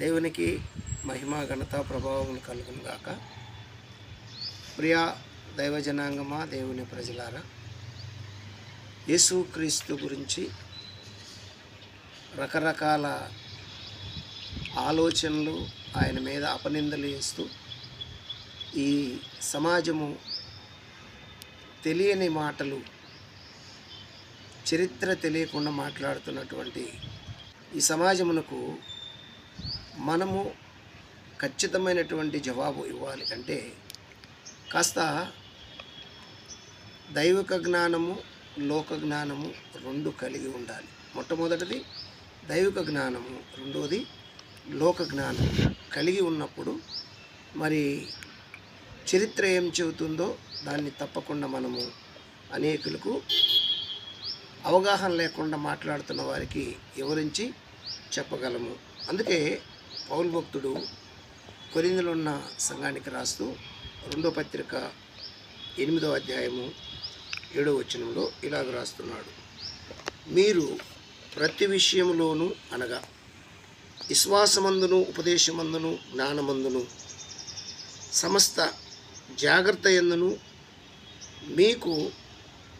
దేవునికి మహిమ ఘనత ప్రభావములు కలుగును గాక. ప్రియా దైవజనాంగమా దేవుని ప్రజలారా యేసుక్రీస్తు గురించి రకరకాల ఆలోచనలు ఆయన మీద అపనిందలు చేస్తూ ఈ సమాజము తెలియని మాటలు చరిత్ర తెలియకుండా మాట్లాడుతున్నటువంటి ఈ సమాజమునకు మనము ఖచ్చితమైనటువంటి జవాబు ఇవ్వాలి అంటే కాస్త దైవిక జ్ఞానము లోక జ్ఞానము రెండు కలిగి ఉండాలి. మొట్టమొదటిది దైవిక జ్ఞానము రెండవది లోక జ్ఞానం. కలిగి ఉన్నప్పుడు మరి చరిత్ర ఏం చెబుతుందో దాన్ని తప్పకుండా మనము అనేకులకు అవగాహన లేకుండా మాట్లాడుతున్న వారికి వివరించి చెప్పగలము. అందుకే పౌల్ భక్తుడు కొరిందులో ఉన్న సంఘానికి రాస్తూ రెండో పత్రిక ఎనిమిదో అధ్యాయము ఏడో వచనంలో ఇలాగ రాస్తున్నాడు. మీరు ప్రతి విషయంలోనూ అనగా విశ్వాసమందును ఉపదేశమందును జ్ఞానమందును సమస్త జాగ్రత్త ఎందును మీకు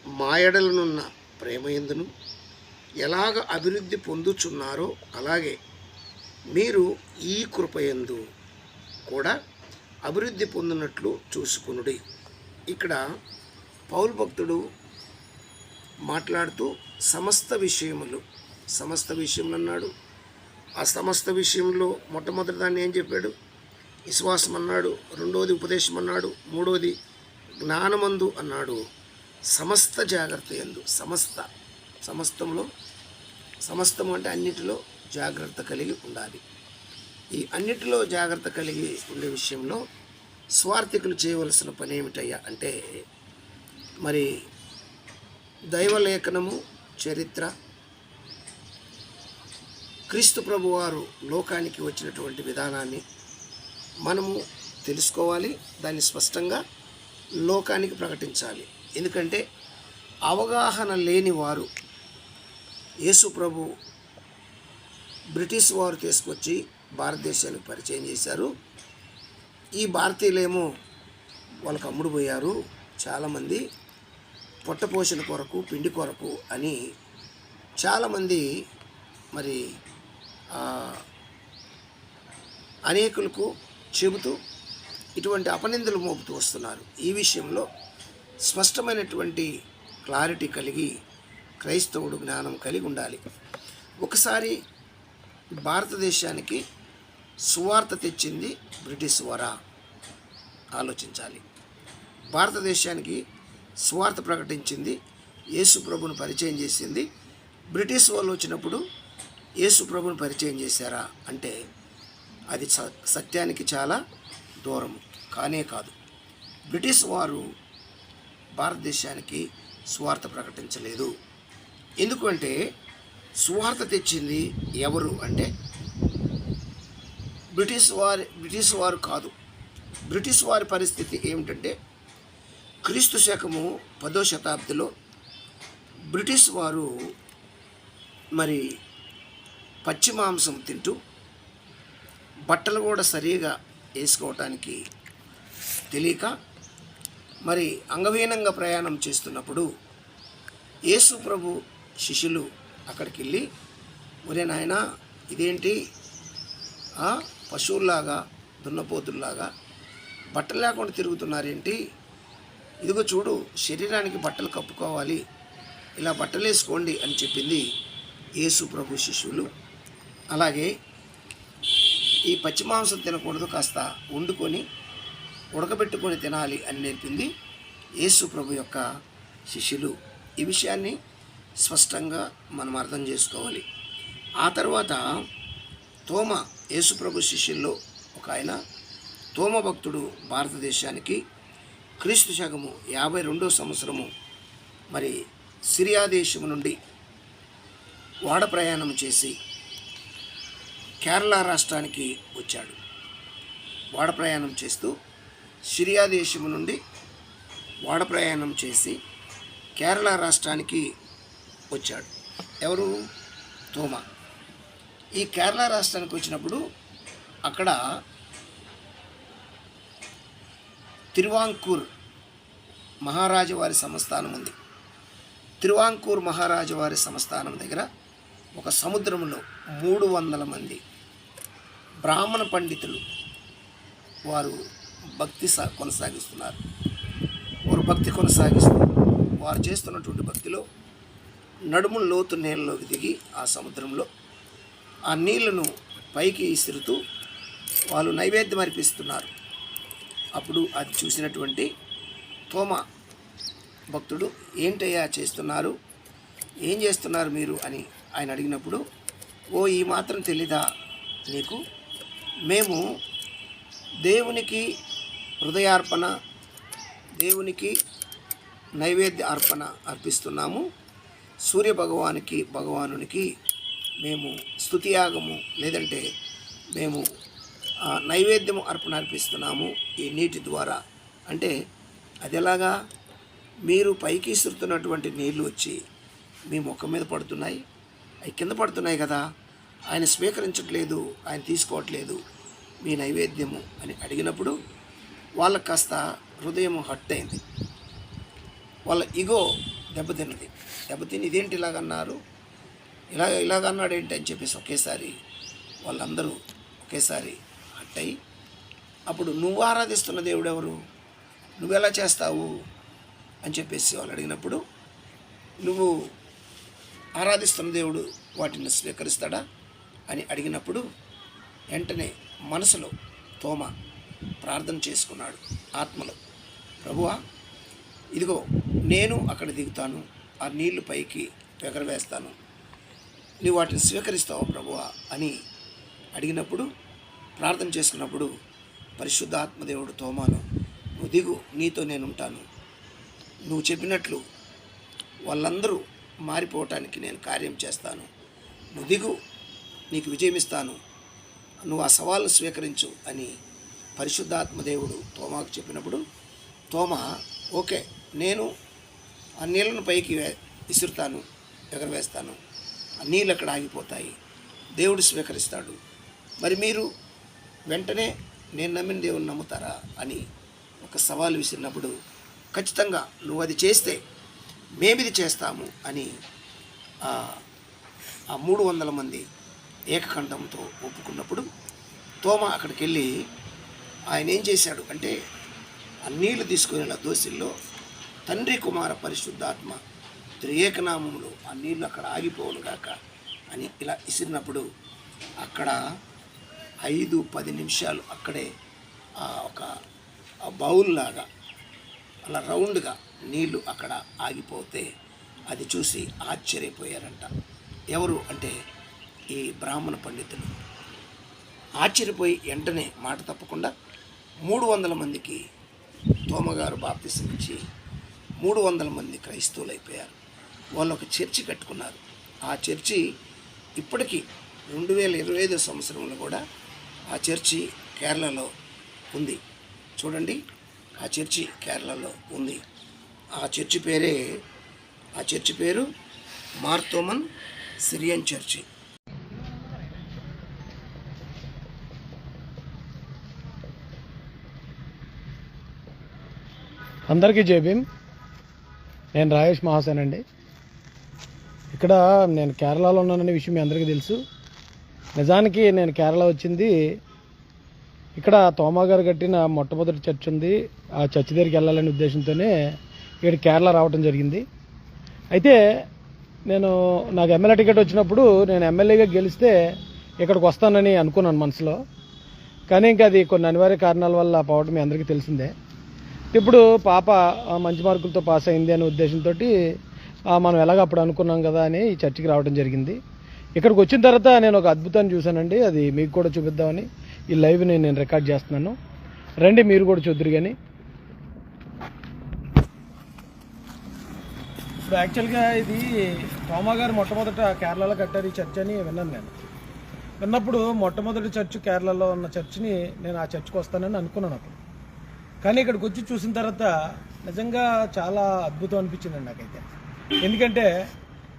మాయడలనున్న ప్రేమ ఎందును ఎలాగ అభివృద్ధి పొందుచున్నారో అలాగే మీరు ఈ కృపయందు కూడా అభివృద్ధి పొందినట్లు చూసుకునుడి. ఇక్కడ పౌల్ భక్తుడు మాట్లాడుతూ సమస్త విషయములు సమస్త విషయములు అన్నాడు. ఆ సమస్త విషయంలో మొట్టమొదటి దాన్ని ఏం చెప్పాడు? విశ్వాసం అన్నాడు రెండోది ఉపదేశం అన్నాడు మూడోది జ్ఞానమందు అన్నాడు. సమస్త జాగ్రత్త ఎందు సమస్త సమస్తంలో సమస్తం అంటే అన్నిటిలో జాగ్రత్త కలిగి ఉండాలి. ఈ అన్నిటిలో జాగ్రత్త కలిగి ఉండే విషయంలో స్వార్థికులు చేయవలసిన పని ఏమిటయ్యా అంటే మరి దైవలేఖనము చరిత్ర క్రీస్తు ప్రభువారు లోకానికి వచ్చినటువంటి విధానాన్ని మనము తెలుసుకోవాలి దాన్ని స్పష్టంగా లోకానికి ప్రకటించాలి. ఎందుకంటే అవగాహన లేని వారు యేసు ప్రభు బ్రిటిష్ వారు తీసుకొచ్చి భారతదేశానికి పరిచయం చేశారు. ఈ భారతీయులేమో వాళ్ళకి అమ్ముడుపోయారు చాలామంది. పొట్టపోషణ కొరకు పిండి కొరకు అని చాలామంది మరి అనేకులకు చెబుతూ ఇటువంటి అపనిందలు మోపుతూ వస్తున్నారు. ఈ విషయంలో స్పష్టమైనటువంటి క్లారిటీ కలిగి క్రైస్తవుడు జ్ఞానం కలిగి ఉండాలి. ఒకసారి భారతదేశానికి సువార్త తెచ్చింది బ్రిటిష్ వారా? ఆలోచించాలి. భారతదేశానికి స్వార్థ ప్రకటించింది యేసు ప్రభును పరిచయం చేసింది. బ్రిటిష్ వాళ్ళు వచ్చినప్పుడు యేసు ప్రభును పరిచయం చేశారా అంటే అది స- సత్యానికి చాలా దూరం కానే కాదు. బ్రిటిష్ వారు భారతదేశానికి స్వార్థ ప్రకటించలేదు. ఎందుకంటే సువార్త తెచ్చింది ఎవరు అంటే బ్రిటిష్ వారి బ్రిటిష్ వారు కాదు. బ్రిటిష్ వారి పరిస్థితి ఏమిటంటే క్రీస్తు శకము పదో శతాబ్దిలో బ్రిటిష్ వారు మరి పచ్చి మాంసం తింటూ బట్టలు కూడా సరిగా వేసుకోవటానికి తెలియక మరి అంగవీనంగా ప్రయాణం చేస్తున్నప్పుడు యేసు ప్రభు శిష్యులు అక్కడికి వెళ్ళి ఒరే నాయనా ఇదేంటి? పశువుల్లాగా దున్నపోతుల్లాగా బట్టలు లేకుండా తిరుగుతున్నారేంటి? ఇదిగో చూడు శరీరానికి బట్టలు కప్పుకోవాలి. ఇలా బట్టలు వేసుకోండి అని చెప్పింది యేసు ప్రభు శిష్యులు. అలాగే ఈ పచ్చి మాంసం తినకూడదు కాస్త వండుకొని ఉడకబెట్టుకొని తినాలి అని నేర్పింది యేసు ప్రభు యొక్క శిష్యులు. ఈ విషయాన్ని స్పష్టంగా మనం అర్థం చేసుకోవాలి. ఆ తర్వాత తోమ యేసుప్రభు శిష్యుల్లో ఒక ఆయన తోమ భక్తుడు భారతదేశానికి క్రీస్తు శకము యాభై రెండో సంవత్సరము మరి సిరియా దేశం నుండి వాడ ప్రయాణం చేసి కేరళ రాష్ట్రానికి వచ్చాడు. వాడ ప్రయాణం చేస్తూ సిరియా దేశం నుండి వాడ ప్రయాణం చేసి కేరళ రాష్ట్రానికి వచ్చాడు. ఎవరు? తోమ. ఈ కేరళ రాష్ట్రానికి వచ్చినప్పుడు అక్కడ తిరువాంకూర్ మహారాజువారి సంస్థానం ఉంది. తిరువాంకూర్ మహారాజువారి సంస్థానం దగ్గర ఒక సముద్రంలో మూడు వందల మంది బ్రాహ్మణ పండితులు వారు భక్తి సా కొనసాగిస్తున్నారు. వారు భక్తి కొనసాగిస్తూ వారు చేస్తున్నటువంటి భక్తిలో నడుము లోతు నీళ్ళలోకి దిగి ఆ సముద్రంలో ఆ నీళ్ళను పైకి ఇసురుతూ వాళ్ళు నైవేద్యం అర్పిస్తున్నారు. అప్పుడు అది చూసినటువంటి తోమ భక్తుడు ఏంటయ్యా చేస్తున్నారు? ఏం చేస్తున్నారు మీరు? అని ఆయన అడిగినప్పుడు ఓ ఈ మాత్రం తెలీదా నీకు? మేము దేవునికి హృదయార్పణ దేవునికి నైవేద్య అర్పణ అర్పిస్తున్నాము. సూర్య భగవానికి భగవానునికి మేము స్థుతియాగము లేదంటే మేము ఆ, నైవేద్యము అర్పణ అర్పిస్తున్నాము ఈ నీటి ద్వారా. అంటే అది ఎలాగా మీరు పైకి ఇస్తున్నటువంటి నీళ్ళు వచ్చి మీ ముఖం మీద పడుతున్నాయి. అవి కింద పడుతున్నాయి కదా. ఆయన స్వీకరించట్లేదు ఆయన తీసుకోవట్లేదు మీ నైవేద్యము అని అడిగినప్పుడు వాళ్ళకి కాస్త హృదయం హట్ అయింది. వాళ్ళ ఇగో దెబ్బతిన్నది. దెబ్బతిని ఇదేంటి ఇలాగన్నారు? ఇలా ఇలాగన్నాడు ఏంటి అని చెప్పేసి ఒకేసారి వాళ్ళందరూ ఒకేసారి అట్టయి అప్పుడు నువ్వు ఆరాధిస్తున్న దేవుడు ఎవరు నువ్వెలా చేస్తావు? అని చెప్పేసి వాళ్ళు అడిగినప్పుడు నువ్వు ఆరాధిస్తున్న దేవుడు వాటిని స్వీకరిస్తాడా? అని అడిగినప్పుడు వెంటనే మనసులో తోమ ప్రార్థన చేసుకున్నాడు ఆత్మలో. ప్రభువా ఇదిగో నేను అక్కడ దిగుతాను. ఆ నీళ్ళు పైకి ఎగరవేస్తాను. నీవు వాటిని స్వీకరిస్తావు ప్రభువా? అని అడిగినప్పుడు ప్రార్థన చేసుకున్నప్పుడు పరిశుద్ధ ఆత్మదేవుడు తోమాను నువ్వు దిగు నీతో నేను ఉంటాను నువ్వు చెప్పినట్లు వాళ్ళందరూ మారిపోవటానికి నేను కార్యం చేస్తాను. నువ్వు దిగు నీకు విజయం ఇస్తాను. నువ్వు ఆ సవాళ్ళు స్వీకరించు అని పరిశుద్ధాత్మదేవుడు తోమాకు చెప్పినప్పుడు తోమ ఓకే నేను ఆ నీళ్ళను పైకి విసురుతాను ఎగరవేస్తాను. ఆ నీళ్ళు అక్కడ ఆగిపోతాయి. దేవుడు స్వీకరిస్తాడు. మరి మీరు వెంటనే నేను నమ్మిన దేవుని నమ్ముతారా అని ఒక సవాల్ విసిరినప్పుడు ఖచ్చితంగా నువ్వు అది చేస్తే మేమిది చేస్తాము అని ఆ మూడు వందల మంది ఏకకంఠంతో ఒప్పుకున్నప్పుడు తోమ అక్కడికి వెళ్ళి ఆయన ఏం చేశాడు అంటే ఆ నీళ్ళు తీసుకునే దోసిల్లో తండ్రి కుమార పరిశుద్ధాత్మ త్రియేకనామంలో ఆ నీళ్ళు అక్కడ ఆగిపోవును కాక అని ఇలా ఇసిరినప్పుడు అక్కడ ఐదు పది నిమిషాలు అక్కడే ఆ ఒక బౌల్ లాగా అలా రౌండ్గా నీళ్ళు అక్కడ ఆగిపోతే అది చూసి ఆశ్చర్యపోయారంట. ఎవరు అంటే ఈ బ్రాహ్మణ పండితులు. ఆశ్చర్యపోయి వెంటనే మాట తప్పకుండా మూడు వందల మందికి తోమగారు బాప్తిసం ఇచ్చి మూడు వందల మంది క్రైస్తవులు అయిపోయారు వాళ్ళు ఒక చర్చి కట్టుకున్నారు. ఆ చర్చి ఇప్పటికీ రెండు వేల ఇరవై ఐదో సంవత్సరంలో కూడా ఆ చర్చి కేరళలో ఉంది. చూడండి ఆ చర్చి కేరళలో ఉంది. ఆ చర్చి పేరే ఆ చర్చి పేరు మార్తోమన్ సిరియన్ చర్చి. అందరికీ జై భీమ్. నేను రాయేష్ మహాసేన్ అండి ఇక్కడ నేను కేరళలో ఉన్నాననే విషయం మీ అందరికీ తెలుసు. నిజానికి నేను కేరళ వచ్చింది. ఇక్కడ తోమా గారు కట్టిన మొట్టమొదటి చర్చ్ ఉంది. ఆ చర్చ్ దగ్గరికి వెళ్ళాలనే ఉద్దేశంతోనే ఇక్కడ కేరళ రావడం జరిగింది. అయితే నేను నాకు ఎమ్మెల్యే టికెట్ వచ్చినప్పుడు నేను ఎమ్మెల్యేగా గెలిస్తే ఇక్కడికి వస్తానని అనుకున్నాను మనసులో. కానీ ఇంకా అది కొన్ని అనివార్య కారణాల వల్ల పోవడం మీ అందరికీ తెలిసిందే. ఇప్పుడు పాప మంచి మార్కులతో పాస్ అయింది అనే ఉద్దేశంతో మనం ఎలాగ అప్పుడు అనుకున్నాం కదా అని ఈ చర్చికి రావడం జరిగింది. ఇక్కడికి వచ్చిన తర్వాత నేను ఒక అద్భుతాన్ని చూశానండి. అది మీకు కూడా చూపిద్దామని. ఈ లైవ్ని నేను రికార్డ్ చేస్తున్నాను. రండి మీరు కూడా చూద్దరు కానీ ఇప్పుడు యాక్చువల్గా ఇది తోమా గారు మొట్టమొదట కేరళలో కట్టారు ఈ చర్చ్ అని విన్నాను నేను. విన్నప్పుడు మొట్టమొదటి చర్చ్ కేరళలో ఉన్న చర్చిని నేను ఆ చర్చ్కి వస్తానని అనుకున్నాను అప్పుడు. కానీ ఇక్కడికి వచ్చి చూసిన తర్వాత నిజంగా చాలా అద్భుతం అనిపించిందండి నాకైతే. ఎందుకంటే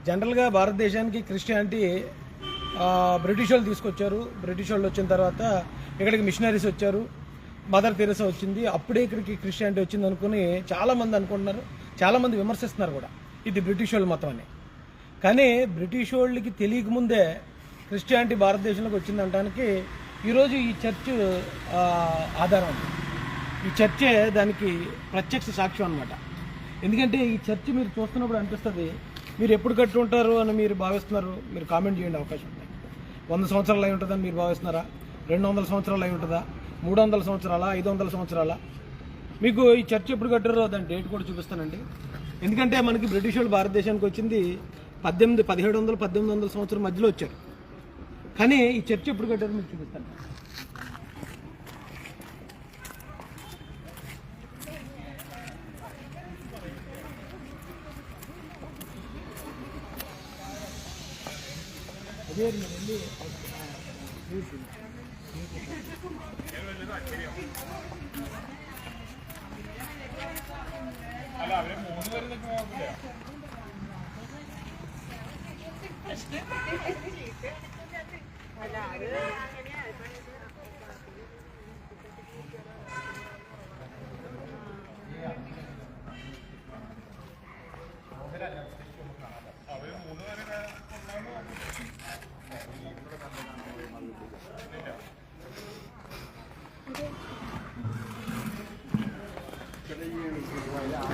జనరల్గా భారతదేశానికి క్రిస్టియానిటీ బ్రిటిష్ వాళ్ళు తీసుకొచ్చారు. బ్రిటిష్ వాళ్ళు వచ్చిన తర్వాత ఇక్కడికి మిషనరీస్ వచ్చారు. మదర్ తెరసా వచ్చింది. అప్పుడే ఇక్కడికి క్రిస్టియానిటీ వచ్చింది అనుకుని చాలామంది అనుకుంటున్నారు. చాలామంది విమర్శిస్తున్నారు కూడా. ఇది బ్రిటిష్ వాళ్ళు మొత్తం అని. కానీ బ్రిటిష్ వాళ్ళకి తెలియకముందే క్రిస్టియానిటీ భారతదేశంలోకి వచ్చిందనడానికి ఈరోజు ఈ చర్చ్ ఆధారం ఉంది. ఈ చర్చే దానికి ప్రత్యక్ష సాక్ష్యం అనమాట ఎందుకంటే ఈ చర్చ్ మీరు చూస్తున్నప్పుడు అనిపిస్తుంది మీరు ఎప్పుడు కట్టి ఉంటారు అని మీరు భావిస్తున్నారు మీరు కామెంట్ చేయండి అవకాశం ఉంది వంద సంవత్సరాలు అయి ఉంటుందని మీరు భావిస్తున్నారా? రెండు వందల సంవత్సరాలు అయి ఉంటుందా? మూడు వందల సంవత్సరాలా? ఐదు వందల సంవత్సరాలా? మీకు ఈ చర్చ్ ఎప్పుడు కట్టారో దాని డేట్ కూడా చూపిస్తానండి. ఎందుకంటే మనకి బ్రిటిష్ వాళ్ళు భారతదేశానికి వచ్చింది పద్దెనిమిది పదిహేడు వందలు పద్దెనిమిది వందల సంవత్సరం మధ్యలో వచ్చారు. కానీ ఈ చర్చ్ ఎప్పుడు కట్టారో మీకు చూపిస్తాను. vermeyeli yüzüm. അല്ല അവരെ മൂന്ന് പേരുന്നൊക്കെ നോക്കില്ല അല്ല അത്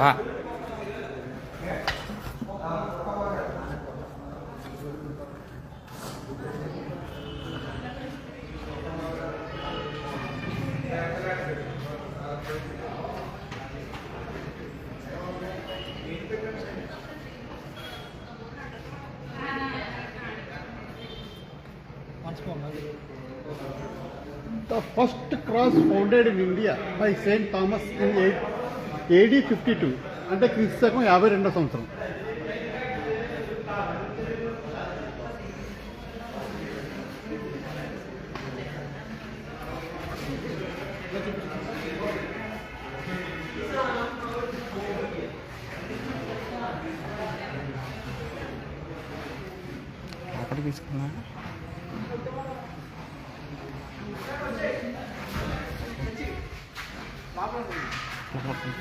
బా The first cross founded in India by Saint Thomas in AD fifty two అంటే క్రీస్తు శకం యాభై రెండో సంవత్సరం. అక్కడ తీసుకున్నా. Добрый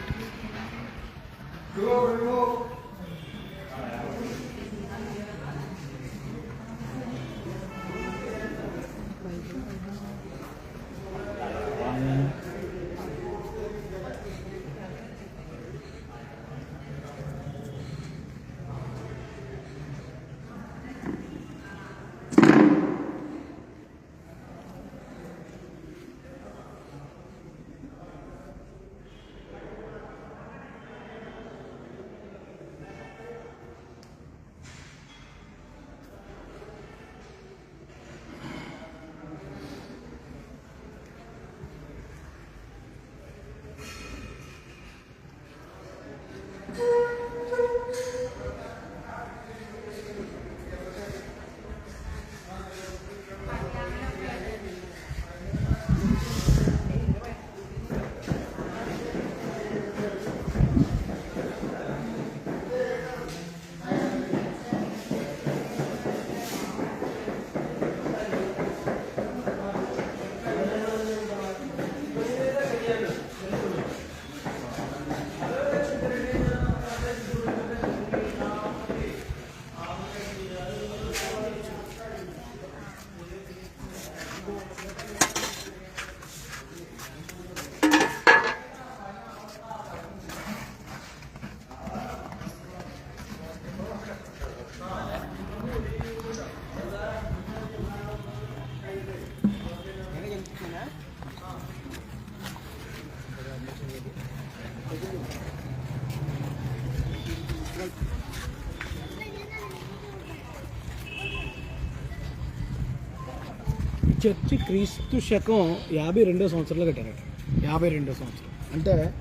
చర్చి క్రీస్తు శకం యాభై రెండో సంవత్సరంలో కట్టారట. యాభై రెండో సంవత్సరం. అంటే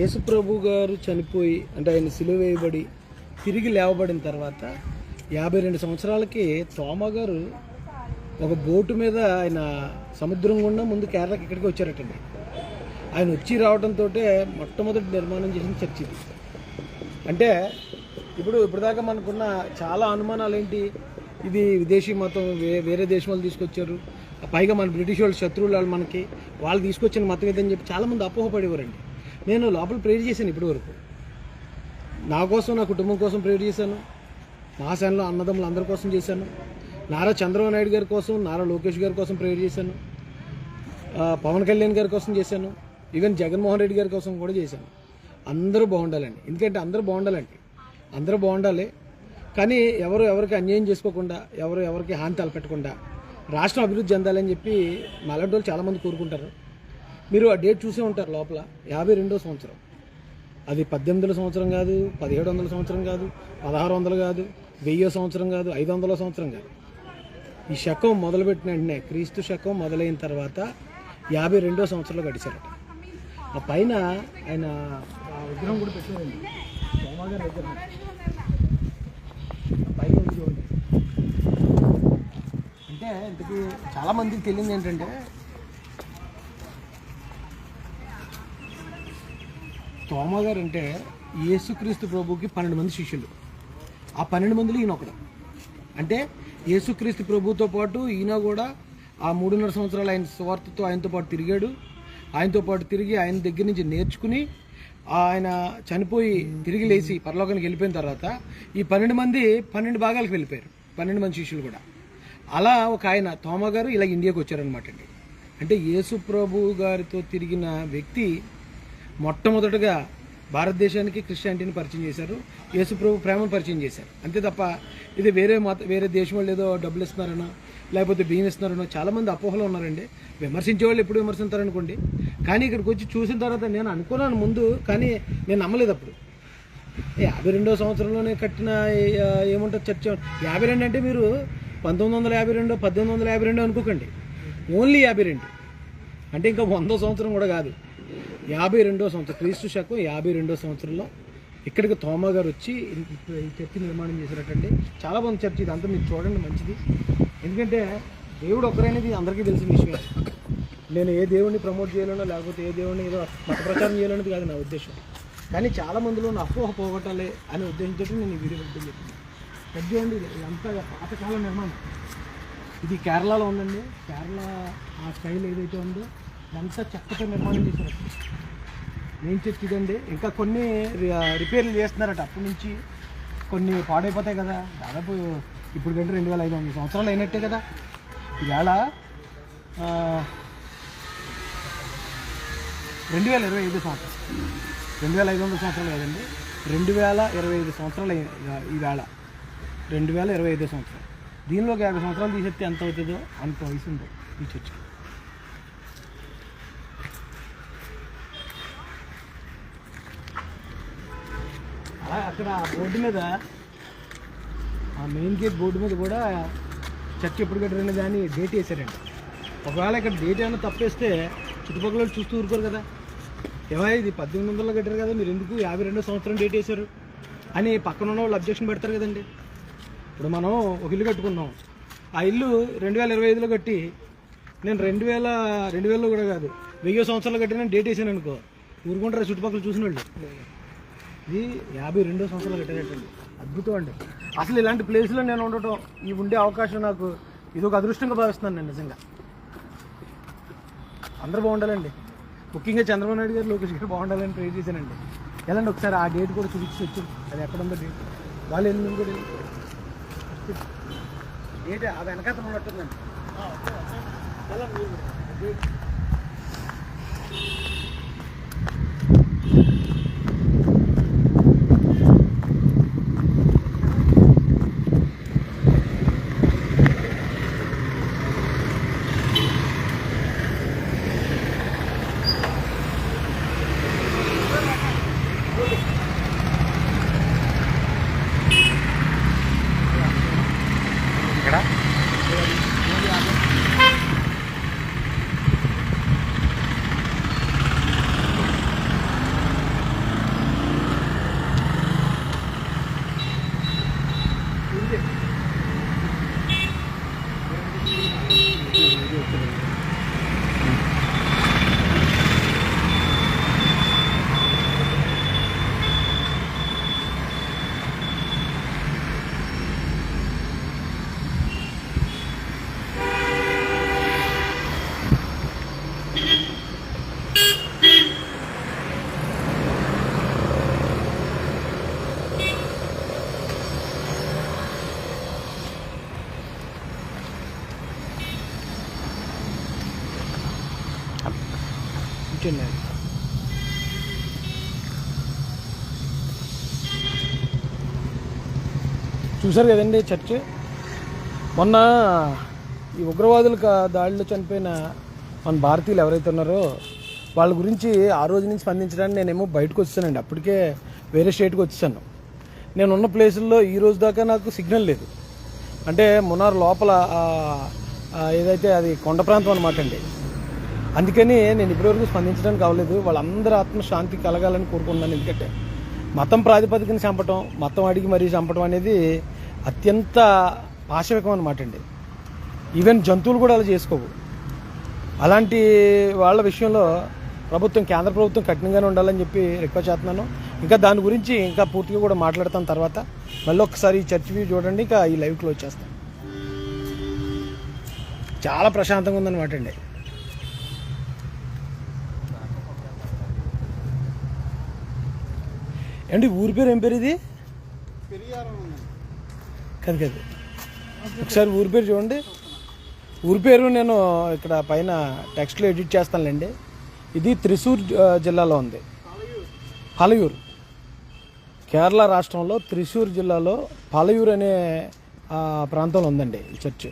యేసుప్రభు గారు చనిపోయి అంటే ఆయన సిలువ వేయబడి తిరిగి లేవబడిన తర్వాత యాభై రెండు సంవత్సరాలకి తోమ గారు ఒక బోటు మీద ఆయన సముద్రం గుండా ముందు కేరళకి ఇక్కడికి వచ్చారటండి. ఆయన వచ్చి రావడంతో మొట్టమొదటి నిర్మాణం చేసిన చర్చి ఇది. అంటే ఇప్పుడు ఇప్పటిదాకా మనకున్న చాలా అనుమానాలు ఏంటి ఇది విదేశీ మతం వే వేరే దేశం వాళ్ళు తీసుకొచ్చారు. పైగా మన బ్రిటిష్ వాళ్ళు శత్రువులు వాళ్ళు మనకి వాళ్ళు తీసుకొచ్చిన మతం ఇదని చెప్పి చాలామంది అపోహపడేవారండి. నేను లోపల ప్రేర్ చేశాను ఇప్పటి వరకు. నా కోసం నా కుటుంబం కోసం ప్రేర్ చేశాను. మా అన్నదమ్ములు అందరి కోసం చేశాను. నారా చంద్రబాబు నాయుడు గారి కోసం నారా లోకేష్ గారి కోసం ప్రేర్ చేశాను. పవన్ కళ్యాణ్ గారి కోసం చేశాను. ఈవెన్ జగన్మోహన్ రెడ్డి గారి కోసం కూడా చేశాను. అందరూ బాగుండాలండి. ఎందుకంటే అందరూ బాగుండాలండి. అందరూ బాగుండాలి. కానీ ఎవరు ఎవరికి అన్యాయం చేసుకోకుండా ఎవరు ఎవరికి హాని తలపెట్టకుండా రాష్ట్రం అభివృద్ధి చెందాలని చెప్పి మలాంటి వాళ్ళు చాలామంది కోరుకుంటారు. మీరు ఆ డేట్ చూసే ఉంటారు లోపల. యాభై రెండో సంవత్సరం. అది పద్దెనిమిదిల సంవత్సరం కాదు పదిహేడు వందల సంవత్సరం కాదు పదహారు వందలు కాదు వెయ్యో సంవత్సరం కాదు ఐదు వందల సంవత్సరం కాదు. ఈ శకం మొదలుపెట్టిన వెంటనే క్రీస్తు శకం మొదలైన తర్వాత యాభై రెండో సంవత్సరంలో గడిచారట. ఆ పైన ఆయన విగ్రహం కూడా పెట్టారండి. సోమాగారి విగ్రహం ఆ పైన ఉంది చూడండి అంటే ఇంతకి చాలా మందికి తెలియదు ఏంటంటే తోమ గారు అంటే యేసుక్రీస్తు ప్రభుకి పన్నెండు మంది శిష్యులు. ఆ పన్నెండు మందిలో ఈయన ఒకడు. అంటే యేసుక్రీస్తు ప్రభుతో పాటు ఈయన కూడా ఆ మూడున్నర సంవత్సరాలు ఆయన స్వార్థతో ఆయనతో పాటు తిరిగాడు. ఆయనతో పాటు తిరిగి ఆయన దగ్గర నుంచి నేర్చుకుని ఆయన చనిపోయి తిరిగి లేచి పరలోకానికి వెళ్ళిపోయిన తర్వాత ఈ పన్నెండు మంది పన్నెండు భాగాలకు వెళ్ళిపోయారు. పన్నెండు మంది శిష్యులు కూడా. అలా ఒక ఆయన తోమగారు ఇలా ఇండియాకి వచ్చారనమాట అండి. అంటే యేసు ప్రభు గారితో తిరిగిన వ్యక్తి మొట్టమొదటగా భారతదేశానికి క్రిస్టియానిటీని పరిచయం చేశారు యేసుప్రభు ప్రేమను పరిచయం చేశారు. అంతే తప్ప ఇది వేరే మత వేరే దేశం వాళ్ళు ఏదో డబ్బులు ఇస్తున్నారనో లేకపోతే బియ్యం ఇస్తున్నారనో చాలామంది అపోహలు ఉన్నారండి. విమర్శించే వాళ్ళు ఎప్పుడు విమర్శించారనుకోండి. కానీ ఇక్కడికి వచ్చి చూసిన తర్వాత నేను అనుకున్నాను ముందు కానీ నేను నమ్మలేదు అప్పుడు. యాభై రెండో సంవత్సరంలోనే కట్టిన ఏముంటుంది చర్చ? యాభై రెండు అంటే మీరు పంతొమ్మిది వందల యాభై రెండు పద్దెనిమిది వందల యాభై రెండు అనుకోకండి. ఓన్లీ యాభై రెండు. అంటే ఇంకా వందో సంవత్సరం కూడా కాదు. యాభై రెండో సంవత్సరం క్రీస్తు శకం యాభై రెండో సంవత్సరంలో ఇక్కడికి తోమా గారు వచ్చి ఈ చర్చి నిర్మాణం చేశారటండి చాలా బాగుంది చర్చి ఇదంతా మీరు చూడండి మంచిది. ఎందుకంటే దేవుడు ఒక్కరైనది అందరికీ తెలిసిన విషయమే. నేను ఏ దేవుడిని ప్రమోట్ చేయాలనో లేకపోతే ఏ దేవుడిని ఏదో మత ప్రచారం చేయాలనేది కాదు నా ఉద్దేశం. కానీ చాలా మందిలో నా అపోహ పోగొట్టాలి అనే ఉద్దేశంతో నేను ఈ వీడియో చెప్తాను చెప్పింది పెద్ద అండి ఇది ఇదంతా పాతకాల నిర్మాణం. ఇది కేరళలో ఉందండి. కేరళ ఆ స్టైల్ ఏదైతే ఉందో ఇదంతా చెక్కతో నిర్మాణం చేశారు. మెయిన్ చర్చ్ ఇదండి. ఇంకా కొన్ని రి- రిపేర్లు చేస్తున్నారట. అప్పటి నుంచి కొన్ని పాడైపోతాయి కదా. దాదాపు ఇప్పుడు కంటే రెండు వేల ఐదు వందల సంవత్సరాలు అయినట్టే కదా. ఇవాళ రెండు వేల ఇరవై ఐదు సంవత్సరం. రెండు వేల ఐదు వందల సంవత్సరాలు కదండి. రెండు వేల ఇరవై ఐదు సంవత్సరాలు ఈవేళ రెండు వేల ఇరవై ఐదో సంవత్సరం. దీనిలోకి యాభై సంవత్సరాలు తీసేస్తే ఎంత అవుతుందో అంత వయసు ఉంది ఈ చర్చికి. అలా అక్కడ ఆ బోర్డు మీద ఆ మెయిన్ గేట్ బోర్డు మీద కూడా చర్చ్ ఎప్పుడు కట్టారనే దాన్ని డేట్ వేసారండి ఒకవేళ ఇక్కడ డేట్ ఏమైనా తప్పేస్తే చుట్టుపక్కల వాళ్ళు చూస్తూ ఊరుకోరు కదా. ఏమో ఇది పద్దెనిమిది వందల్లో కట్టారు కదా మీరు ఎందుకు యాభై రెండో సంవత్సరం డేట్ వేశారు? అని పక్కన ఉన్న వాళ్ళు అబ్జెక్షన్ పెడతారు కదండి. ఇప్పుడు మనం ఒక ఇల్లు కట్టుకున్నాం ఆ ఇల్లు రెండు వేల ఇరవై ఐదులో కట్టి నేను రెండు వేల రెండు వేలలో కూడా కాదు వెయ్యి సంవత్సరాలు కట్టిన డేట్ వేసాను అనుకో. ఊరుకుంటారు చుట్టుపక్కల చూసిన వాళ్ళు. ఇది యాభై రెండో సంవత్సరాలు కట్టారటండి అద్భుతం అండి. అసలు ఇలాంటి ప్లేస్లో నేను ఉండటం ఇవి ఉండే అవకాశం నాకు ఇది ఒక అదృష్టంగా భావిస్తున్నాను నేను నిజంగా. అందరూ బాగుండాలండి. ముఖ్యంగా చంద్రబాబు నాయుడు గారు లోకేష్ గారు బాగుండాలని ప్రే చేశానండి. ఎలాంటి ఒకసారి ఆ డేట్ కూడా చూపించి వచ్చింది అది ఎక్కడ ఉందో డేట్ వాళ్ళు వెళ్ళింది కూడా ఏంటి? ఆ వెనకాతలు ఉన్నట్టుందండి. వెళ్ళండి మీరు చూశారు కదండి చర్చ్? మొన్న ఈ ఉగ్రవాదుల దాడిలో చనిపోయిన మన భారతీయులు ఎవరైతే ఉన్నారో వాళ్ళ గురించి ఆ రోజు నుంచి స్పందించడానికి నేనేమో బయటకు వచ్చానండి. అప్పటికే వేరే స్టేట్కి వచ్చాను. నేను ఉన్న ప్లేసుల్లో ఈ రోజు దాకా నాకు సిగ్నల్ లేదు. అంటే మునార్ లోపల ఏదైతే అది కొండ ప్రాంతం అనమాట అండి. అందుకని నేను ఇప్పటివరకు స్పందించడానికి అవ్వలేదు వాళ్ళందరూ ఆత్మశాంతి కలగాలని కోరుకుంటున్నాను. ఎందుకంటే మతం ప్రాతిపదికన చంపటం మతం అడిగి మరీ చంపటం అనేది అత్యంత పాశవికం అనమాట అండి. ఈవెన్ జంతువులు కూడా అలా చేసుకోవు. అలాంటి వాళ్ళ విషయంలో ప్రభుత్వం కేంద్ర ప్రభుత్వం కఠినంగానే ఉండాలని చెప్పి రిక్వెస్ట్ చేస్తున్నాను. ఇంకా దాని గురించి ఇంకా పూర్తిగా కూడా మాట్లాడతాను తర్వాత. మళ్ళీ ఒకసారి ఈ చర్చ్ వ్యూ చూడండి ఇంకా ఈ లైవ్ క్లోజ్ చేస్తాను. చాలా ప్రశాంతంగా ఉందన్నమాట అండి. ఏంటి ఊరి పేరు ఏం పేరు ఇది? కాదు కాదు. ఒకసారి ఊరి పేరు చూడండి. ఊరి పేరు నేను ఇక్కడ పైన టెక్స్ట్లో ఎడిట్ చేస్తానులేండి. ఇది త్రిశూర్ జిల్లాలో ఉంది. పాలయూరు. కేరళ రాష్ట్రంలో త్రిశూర్ జిల్లాలో పాలయూరు అనే ప్రాంతంలో ఉందండి ఈ చర్చ్.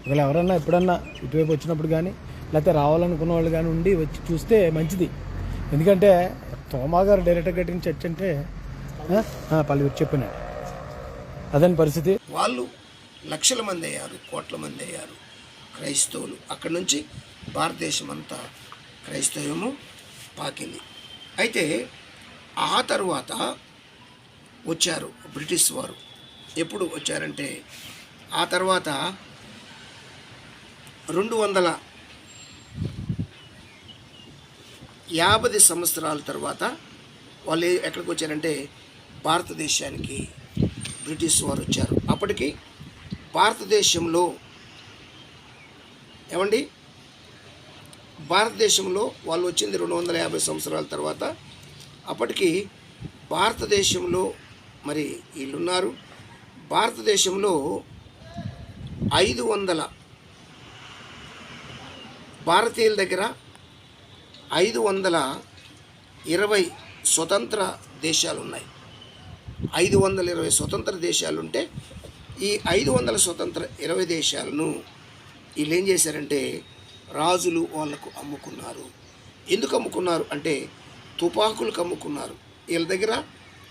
ఒకవేళ ఎవరన్నా ఎప్పుడన్నా ఇటువైపు వచ్చినప్పుడు కానీ లేకపోతే రావాలనుకున్న వాళ్ళు కానీ ఉండి వచ్చి చూస్తే మంచిది. ఎందుకంటే తోమా గారు డైరెక్ట్గా కట్టిన చర్చ్ అంటే పలువురు చెప్పినాడు అదని పరిస్థితి. వాళ్ళు లక్షల మంది అయ్యారు కోట్ల మంది అయ్యారు. క్రైస్తవులు అక్కడి నుంచి భారతదేశం అంతా క్రైస్తవము పాకింది. అయితే ఆ తరువాత వచ్చారు బ్రిటిష్ వారు. ఎప్పుడు వచ్చారంటే ఆ తర్వాత రెండు వందల యాభై సంవత్సరాల తర్వాత వాళ్ళు ఎక్కడికి వచ్చారంటే భారతదేశానికి బ్రిటిష్ వారు వచ్చారు. అప్పటికి భారతదేశంలో ఏమండి? భారతదేశంలో వాళ్ళు వచ్చింది రెండు వందల యాభై సంవత్సరాల తర్వాత. అప్పటికి భారతదేశంలో మరి వీళ్ళున్నారు. భారతదేశంలో ఐదు వందల భారతీయుల దగ్గర ఐదు వందల ఇరవై స్వతంత్ర దేశాలు ఉన్నాయి ఐదు వందల ఇరవై స్వతంత్ర దేశాలుంటే ఈ ఐదు వందల స్వతంత్ర ఇరవై దేశాలను వీళ్ళు ఏం చేశారంటే రాజులు వాళ్ళకు అమ్ముకున్నారు. ఎందుకు అమ్ముకున్నారు అంటే తుపాకులకు అమ్ముకున్నారు. వీళ్ళ దగ్గర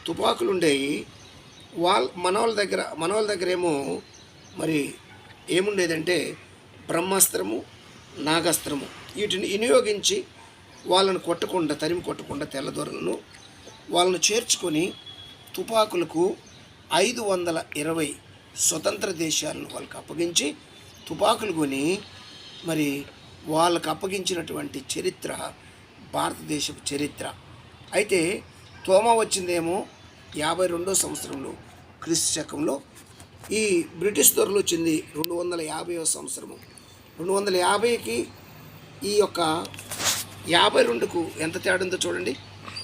తుపాకులు ఉండేవి వాళ్ళ మన వాళ్ళ దగ్గర మన దగ్గర ఏమో మరి ఏముండేదంటే బ్రహ్మాస్త్రము నాగాస్త్రము వీటిని వినియోగించి వాళ్ళను కొట్టకుండా తరిమి కొట్టకుండా తెల్లదొరలను వాళ్ళను చేర్చుకొని తుపాకులకు ఐదు వందల ఇరవై స్వతంత్ర దేశాలను వాళ్ళకి అప్పగించి తుపాకులు కొని మరి వాళ్ళకు అప్పగించినటువంటి చరిత్ర భారతదేశపు చరిత్ర. అయితే తోమ వచ్చిందేమో యాభై రెండో సంవత్సరంలో క్రీస్తు శకంలో. ఈ బ్రిటిష్ దొరలు వచ్చింది రెండు వందల యాభైవ సంవత్సరము. రెండు వందల యాభైకి ఈ యొక్క యాభై రెండుకు ఎంత తేడా ఉందో చూడండి.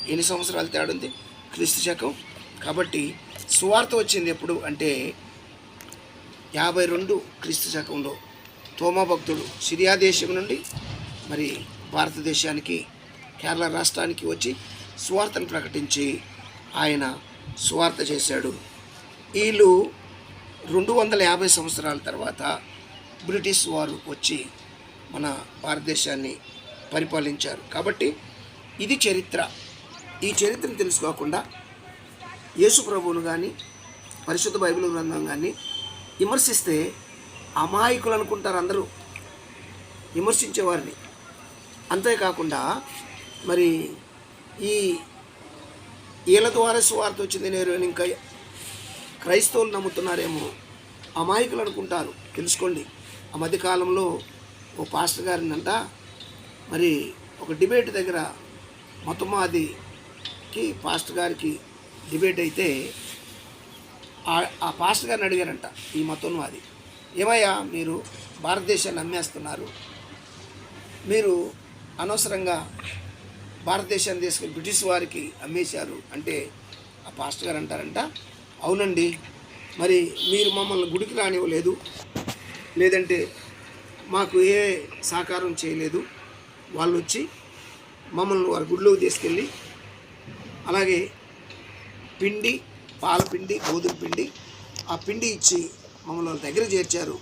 ఎన్ని సంవత్సరాలు తేడా ఉంది? క్రీస్తు శకం. కాబట్టి సువార్త వచ్చింది ఎప్పుడు అంటే యాభై రెండు క్రీస్తు శకంలో. తోమా భక్తుడు సిరియా దేశం నుండి మరి భారతదేశానికి కేరళ రాష్ట్రానికి వచ్చి సువార్తను ప్రకటించి ఆయన సువార్త చేశాడు. వీళ్ళు రెండు వందల యాభై సంవత్సరాల తర్వాత బ్రిటిష్ వారు వచ్చి మన భారతదేశాన్ని పరిపాలించారు. కాబట్టి ఇది చరిత్ర. ఈ చరిత్రను తెలుసుకోకుండా యేసు ప్రభువును కానీ పరిశుద్ధ బైబిల్ గ్రంథం కానీ విమర్శిస్తే అమాయకులు అనుకుంటారు అందరూ. విమర్శించేవారిని. అంతేకాకుండా మరి ఈ వీళ్ళ ద్వారా సువార్త వచ్చింది నేను ఇంకా క్రైస్తవులు నమ్ముతున్నారేమో. అమాయకులు అనుకుంటారు. తెలుసుకోండి. ఆ మధ్యకాలంలో ఓ పాస్టర్ గారినంట మరి ఒక డిబేట్ దగ్గర మతమాదికి పాస్టర్ గారికి డిబేట్ అయితే ఆ- పాస్ట్ పాస్టర్ గారిని అడిగారంట ఈ మతోన్వాది ఏమయ్యా మీరు భారతదేశాన్ని అమ్మేస్తున్నారు మీరు అనవసరంగా భారతదేశాన్ని తీసుకుని బ్రిటిష్ వారికి అమ్మేశారు అంటే ఆ పాస్టర్ గారు అంటారంట. అవునండి మరి మీరు మమ్మల్ని గుడికి రానివ్వలేదు. లేదంటే మాకు ఏ సహకారం చేయలేదు. వాళ్ళు వచ్చి మమ్మల్ని వారి గుడిలోకి తీసుకెళ్ళి అలాగే పిండి పాలపిండి గోధుమ పిండి ఆ పిండి ఇచ్చి మమ్మల్ని వాళ్ళ దగ్గర చేర్చారు.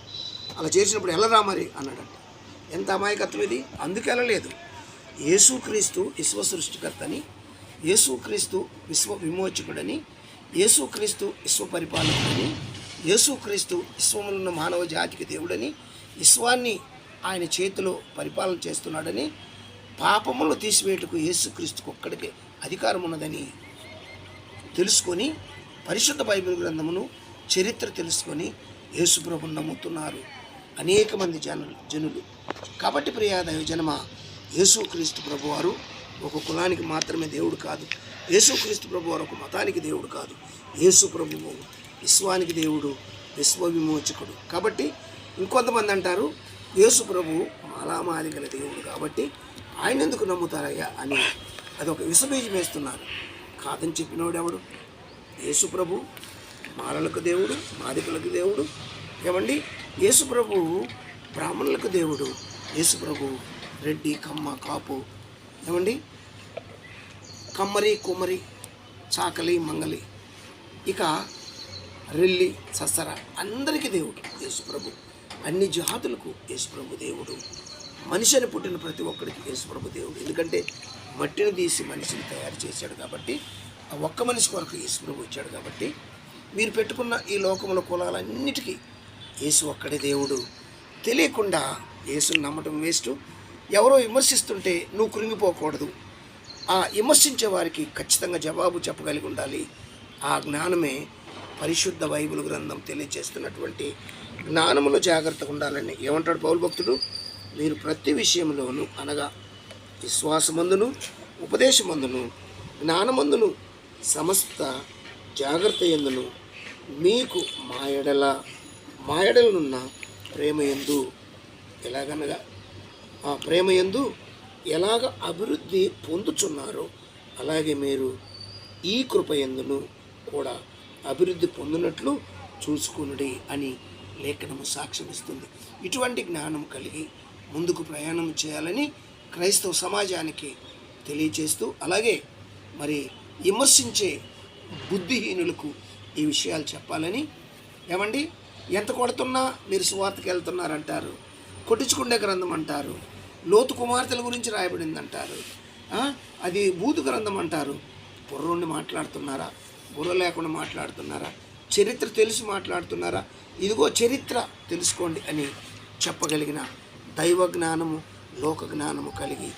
అలా చేర్చినప్పుడు వెళ్ళరా మరి? అన్నాడంట. ఎంత అమాయకత్వం ఇది? అందుకు వెళ్ళలేదు యేసుక్రీస్తు విశ్వ సృష్టికర్తని యేసుక్రీస్తు విశ్వ విమోచకుడని యేసుక్రీస్తు విశ్వ పరిపాలకుడని యేసుక్రీస్తు విశ్వములున్న మానవ జాతికి దేవుడని విశ్వాన్ని ఆయన చేతిలో పరిపాలన చేస్తున్నాడని పాపములు తీసివేయటకు యేసుక్రీస్తుకు ఒక్కడికే అధికారం ఉన్నదని తెలుసుకొని పరిశుద్ధ బైబిల్ గ్రంథమును చరిత్ర తెలుసుకొని యేసుప్రభుని నమ్ముతున్నారు అనేక మంది జనులు జనులు. కాబట్టి ప్రియాదయ జనమ యేసుక్రీస్తు ప్రభువారు ఒక కులానికి మాత్రమే దేవుడు కాదు. యేసుక్రీస్తు ప్రభువారు ఒక మతానికి దేవుడు కాదు. యేసు ప్రభువు విశ్వానికి దేవుడు విశ్వ విమోచకుడు కాబట్టి ఇంకొంతమంది అంటారు యేసు ప్రభు మాలామాలి గల దేవుడు కాబట్టి ఆయన ఎందుకు నమ్ముతారయ్యా అని అదొక విషబీజం వేస్తున్నారు. కాదని చెప్పినోడు ఎవడు యేసు ప్రభు మాలలకు దేవుడు మాదికలకు దేవుడు. ఏమండి? యేసు ప్రభు బ్రాహ్మణులకు దేవుడు. యేసు ప్రభు రెడ్డి కమ్మ కాపు. ఏమండి? కమ్మరి కుమ్మరి చాకలి మంగలి. ఇక రెల్లి ససర అందరికీ దేవుడు యేసు ప్రభు. అన్ని జాతులకు యేసుప్రభు దేవుడు. మనిషిని పుట్టిన ప్రతి ఒక్కడికి యేసుప్రభు దేవుడు. ఎందుకంటే మట్టిని తీసి మనిషిని తయారు చేశాడు కాబట్టి ఆ ఒక్క మనిషి కొరకు యేసుప్రభు వచ్చాడు ఇచ్చాడు కాబట్టి మీరు పెట్టుకున్న ఈ లోకముల కులాలన్నిటికీ యేసు ఒక్కడే దేవుడు. తెలియకుండా యేసుని నమ్మటం వేస్ట్. ఎవరో విమర్శిస్తుంటే నువ్వు కృంగిపోకూడదు. ఆ విమర్శించే వారికి ఖచ్చితంగా జవాబు చెప్పగలిగి ఉండాలి. ఆ జ్ఞానమే పరిశుద్ధ బైబిల్ గ్రంథం తెలియజేస్తున్నటువంటి జ్ఞానములో జాగ్రత్తగా ఉండాలని ఏమంటాడు పౌరు భక్తుడు? మీరు ప్రతి విషయంలోనూ అనగా విశ్వాసమందును ఉపదేశమందును జ్ఞానమందును సమస్త జాగ్రత్త ఎందును మీకు మా మాయడలనున్న మా ప్రేమ ఎందు ఎలాగనగా ఆ ప్రేమ ఎందు ఎలాగ అభివృద్ధి పొందుచున్నారో అలాగే మీరు ఈ కృప ఎందును కూడా అభివృద్ధి పొందినట్లు చూసుకునుడి అని లేఖనము సాక్ష్యమిస్తుంది. ఇటువంటి జ్ఞానం కలిగి ముందుకు ప్రయాణం చేయాలని క్రైస్తవ సమాజానికి తెలియచేస్తూ అలాగే మరి విమర్శించే బుద్ధిహీనులకు ఈ విషయాలు చెప్పాలని. ఏమండి? ఎంత కొడుతున్నా మీరు సువార్తకి వెళ్తున్నారంటారు. కొట్టించుకుండే గ్రంథం అంటారు. లోతు కుమార్తెల గురించి రాయబడింది అంటారు అది బూతు గ్రంథం అంటారు. బుర్రుండి మాట్లాడుతున్నారా? బుర్ర లేకుండా మాట్లాడుతున్నారా? చరిత్ర తెలిసి మాట్లాడుతున్నారా? ఇదిగో చరిత్ర తెలుసుకోండి అని చెప్పగలిగిన దైవ జ్ఞానము లోక జ్ఞానము కలిగి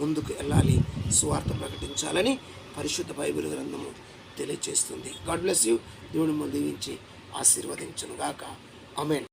ముందుకు వెళ్ళాలి. స్వార్థ ప్రకటించాలని పరిశుద్ధ బైబిల్ గ్రంథము తెలియజేస్తుంది గాడ్ బ్లెస్ యూ. దేవుని దీవించి ఆశీర్వదించను గాక అమెన్